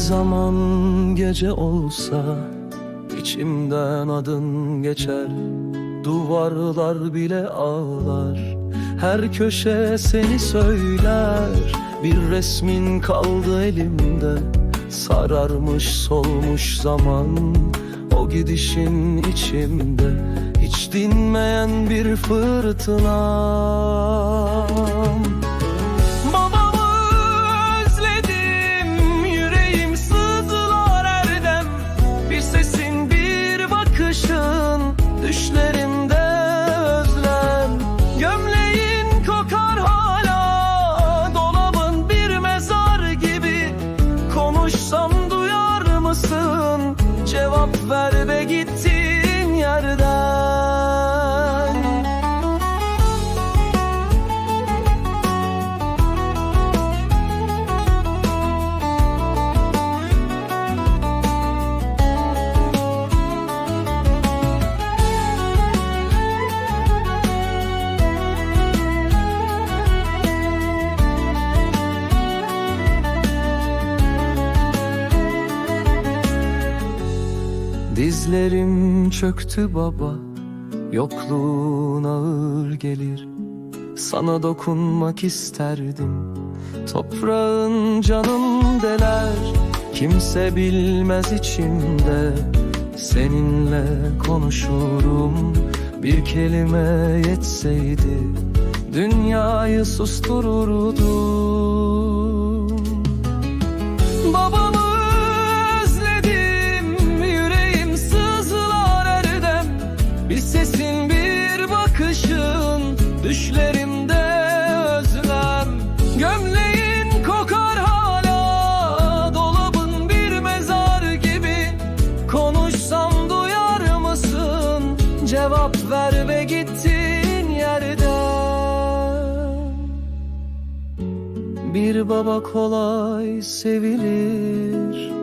zaman gece olsa içimden adın geçer. Duvarlar bile ağlar. Her köşe seni söyler. Bir resmin kaldı elimde. Sararmış solmuş zaman O gidişin içimde. Hiç dinmeyen bir fırtınam Düşlerimde özlem Gömleğin kokar hala Dolabın bir mezar gibi. Konuşsam duyar mısın? Cevap ver ve gittiğin yerden Dizlerim çöktü baba Yokluğun ağır gelir. Sana dokunmak isterdim Toprağın canım deler. Kimse bilmez içimde Seninle konuşurum. Bir kelime yetseydi Dünyayı sustururdum. Babamı Düşlerimde özlem Gömleğin kokar hala Dolabın bir mezar gibi. Konuşsam duyar mısın? Cevap ver ve gittiğin yerden. Bir baba kolay sevilir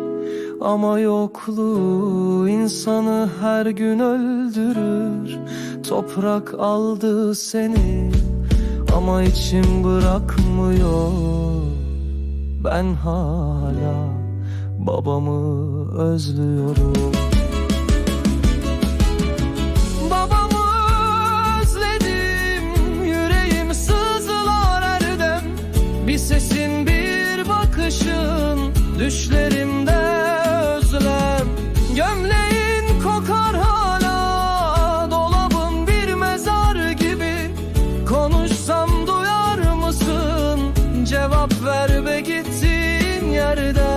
ama yokluğu insanı her gün öldürür. Toprak aldı seni ama içim bırakmıyor. Ben hala babamı özlüyorum. Babamı özledim yüreğim sızlar erdem Bir sesin bir bakışın düşlerimde gittin yerden